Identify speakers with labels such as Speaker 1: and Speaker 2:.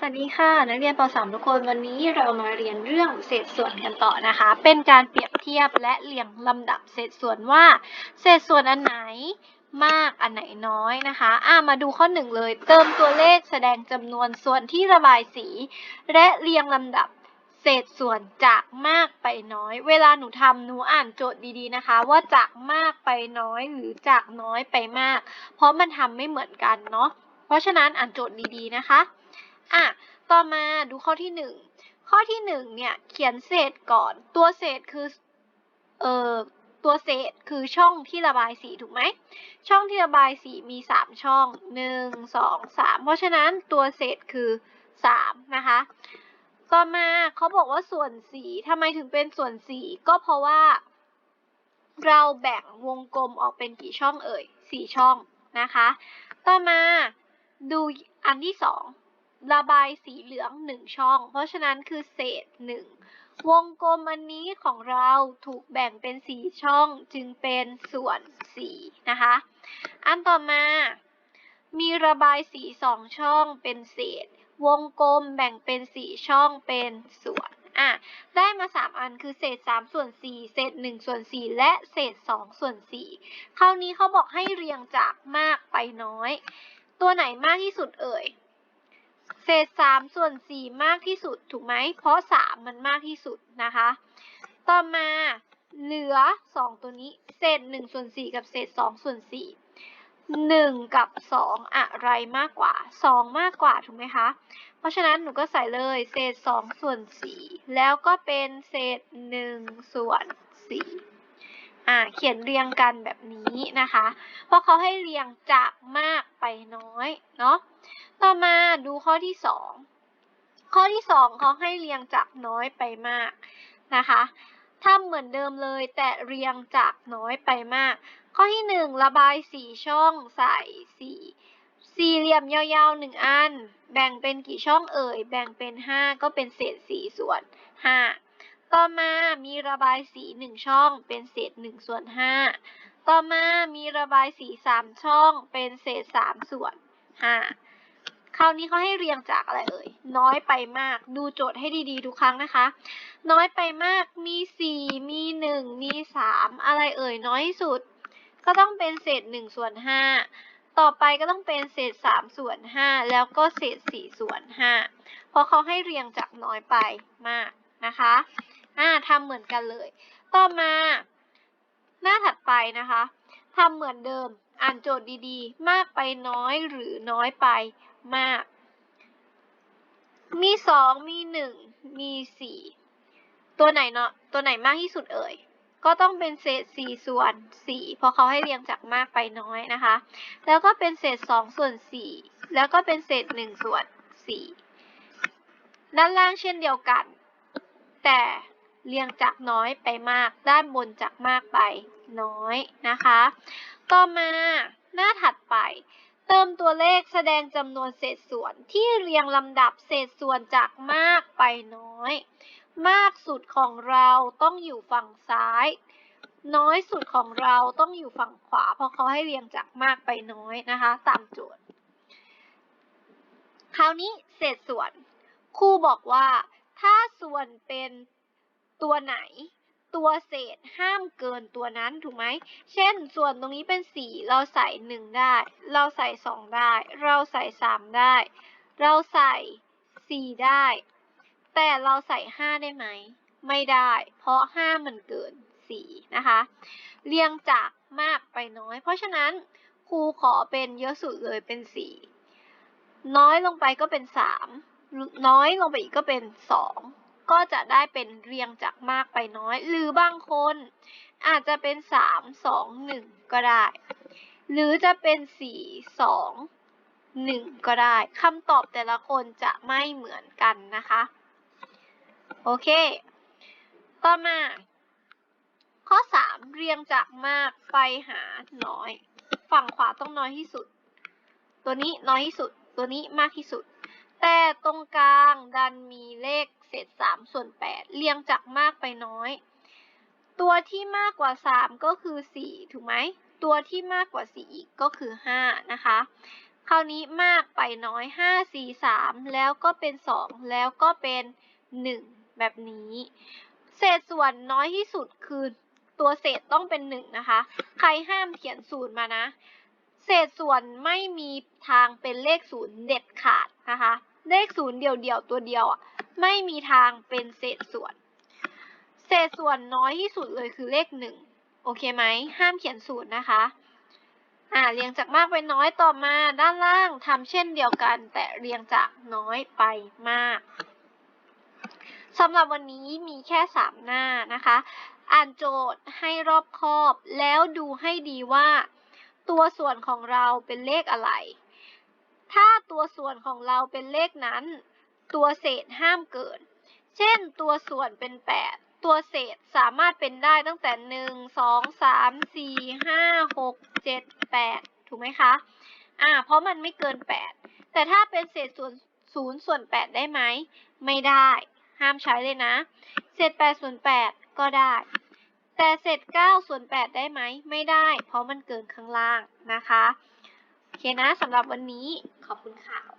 Speaker 1: สวัสดีค่ะนักเรียนป .3 ทุกคนวันนี้เรามาเรียนเรื่องเศษส่วนกันต่อนะคะ เป็นการเปรียบเทียบและเรียงลำดับเศษส่วนว่า เศษส่วนอันไหนมากอันไหนน้อยนะคะอ่ามาดูข้อหนึ่งเลย เติมตัวเลขแสดงจำนวนส่วนที่ระบายสี และเรียงลำดับเศษส่วนจากมากไปน้อย เวลาหนูทำหนูอ่านโจทย์ดีๆนะคะ ว่าจากมากไปน้อยหรือจากน้อยไปมาก เพราะมันทำไม่เหมือนกันเนาะเพราะฉะนั้นอ่านโจทย์ดีๆนะคะ อะ ต่อมาดูข้อที่หนึ่ง ข้อที่หนึ่งเนี่ย เขียนเศษก่อน ตัวเศษคือ เอ่อ ตัวเศษคือช่องที่ระบายสีถูกไหม ช่องที่ระบายสีมีสามช่องหนึ่งสองสาม เพราะฉะนั้นตัวเศษคือสามนะคะ ต่อมาเขาบอกว่าส่วนสีทำไมถึงเป็นส่วนสีก็เพราะว่า เราแบ่งวงกลมออกเป็นกี่ช่องเอ่ยสี่ช่องนะคะ ต่อมาดูอันที่สอง ระบายสีเหลืองหนึ่งช่อง เพราะฉะนั้นคือเศษหนึ่งวงกลมอันนี้ของเราถูกแบ่งเป็นสีช่องจึงเป็นส่วนสีนะคะ อันต่อมา มีระบายสีสองช่องเป็นเศษ วงกลมแบ่งเป็นสีช่องเป็นส่วนอะได้มา 3 อันคือเศษ 3 ส่วน 4 เศษ 1 ส่วน 4 และเศษ 2 ส่วน 4 คราวนี้เขาบอกให้เรียงจากมากไปน้อย ตัวไหนมากที่สุดเอ่ย เศษ3ส่วน4มากที่สุดถูกไหม เพราะ3มันมากที่สุดนะคะ ต่อมาเหลือ2ตัวนี้ เศษ1ส่วน4กับเศษ2ส่วน4 1กับ2อะไรมากกว่า2มากกว่าถูกไหมคะ เพราะฉะนั้นหนูก็ใส่เลยเศษ2ส่วน4แล้วก็เป็นเศษ1ส่วน4 อ่าเขียนเรียงกันแบบนี้นะคะ เพราะเขาให้เรียงจากมากไปน้อยเนาะต่อมาดูข้อที่2ข้อที่2เขาให้เรียงจากน้อยไปมากนะคะทำเหมือนเดิมเลยแต่เรียงจากน้อยไปมาก ข้อที่1ระบายสีช่องใส่สีสี่เหลี่ยมยาวๆ1อัน แบ่งเป็นกี่ช่องเอ่ย แบ่งเป็น5ก็เป็นเศษ4ส่วน5 ต่อมามีระบายสี1ช่องเป็นเศษ1ส่วน5ต่อมามีระบายสี3ช่องเป็นเศษ3ส่วน5คราวนี้เขาให้เรียงจากอะไรเอ่ย น้อยไปมาก ดูโจทย์ให้ดีๆทุกครั้งนะคะ น้อยไปมาก มี4มี1มี3อะไรเอ่ยน้อยที่สุด ก็ต้องเป็นเศษ1ส่วน5ต่อไปก็ต้องเป็นเศษ3ส่วน5แล้วก็เศษ4ส่วน5เพราะเขาให้เรียงจากน้อยไปมากนะคะ อ่าทำเหมือนกันเลย ต่อมา หน้าถัดไปนะคะทำเหมือนเดิม อ่านโจทย์ดีๆ มากไปน้อยหรือน้อยไปมาก มีสองมีหนึ่งมีสี่ตัวไหนเนาะตัวไหนมากที่สุดเอ่ย ก็ต้องเป็นเศษสี่ส่วนสี่เพราะเขาให้เรียงจากมากไปน้อยนะคะ แล้วก็เป็นเศษสองส่วนสี่แล้วก็เป็นเศษหนึ่งส่วนสี่ด้านล่างเช่นเดียวกัน แต่ เรียงจากน้อยไปมาก ด้านบนจากมากไปน้อยนะคะ ต่อมาหน้าถัดไป เติมตัวเลขแสดงจำนวนเศษส่วนที่เรียงลำดับเศษส่วนจากมากไปน้อย มากสุดของเราต้องอยู่ฝั่งซ้าย น้อยสุดของเราต้องอยู่ฝั่งขวา เพราะเขาให้เรียงจากมากไปน้อยนะคะตามโจทย์ คราวนี้เศษส่วนครูบอกว่าถ้าส่วนเป็น ตัวไหน ตัวเศษห้ามเกินตัวนั้นถูกไหม เช่น ส่วนตรงนี้เป็น 4 เราใส่ 1 ได้ เราใส่ 2 ได้ เราใส่ 3 ได้ เราใส่ 4 ได้ แต่เราใส่ 5 ได้ไหม ไม่ได้ เพราะ 5 มันเกิน 4 นะคะ เรียงจากมากไปน้อย เพราะฉะนั้นครูขอเป็นเยอะสุดเลยเป็น 4 น้อยลงไปก็เป็น 3 น้อยลงไปอีกก็เป็น 2 ก็จะได้เป็นเรียงจากมากไปน้อย หรือบางคน อาจจะเป็น 3 2 1 ก็ได้ หรือจะเป็น 4 2 1 ก็ได้คำตอบแต่ละคนจะไม่เหมือนกันนะคะ โอเค ต่อมา ข้อ 3 เรียงจากมากไปหาน้อย ฝั่งขวาต้องน้อยที่สุด ตัวนี้น้อยที่สุด ตัวนี้มากที่สุด แต่ตรงกลางดันมีเลข เศษ3ส่วน8เรียงจากมากไปน้อย ตัวที่มากกว่า 3 ก็คือ 4 ถูกไหม ตัวที่มากกว่า 4 อีกก็คือ 5 นะคะ คราวนี้มากไปน้อยห้าสี่สามแล้วก็เป็นสองแล้วก็เป็นหนึ่งแบบนี้ เศษส่วนน้อยที่สุดคือตัวเศษต้องเป็นหนึ่งนะคะ ใครห้ามเขียนศูนย์มานะ เศษส่วนไม่มีทางเป็นเลขศูนย์เด็ดขาดนะคะ เลขศูนย์เดียวๆตัวเดียวอะไม่มีทางเป็นเศษส่วน เศษส่วนน้อยที่สุดเลยคือเลขหนึ่งโอเคไหมห้ามเขียนศูนย์นะคะอ่าเรียงจากมากไปน้อยต่อมาด้านล่างทำเช่นเดียวกัน แต่เรียงจากน้อยไปมากสำหรับวันนี้มีแค่สามหน้านะคะ อ่านโจทย์ให้รอบคอบ แล้วดูให้ดีว่า ตัวส่วนของเราเป็นเลขอะไร ตัวส่วนของเราเป็นเลขนั้น ตัวเศษห้ามเกิน เช่น ตัวส่วนเป็น 8 ตัวเศษสามารถเป็นได้ตั้งแต่ 1 2 3 4 5 6 7 8 ถูกไหมคะ อ่า เพราะมันไม่เกิน 8 แต่ถ้าเป็นเศษส่วน0ส่วน 8 ได้ไหม ไม่ได้ ห้ามใช้เลยนะ เศษ8ส่วน 8 ก็ได้แต่เศษ9ส่วน 8 ได้ไหม ไม่ได้ เพราะมันเกินข้างล่างนะคะ เคนะสำหรับวันนี้ขอบคุณค่ะ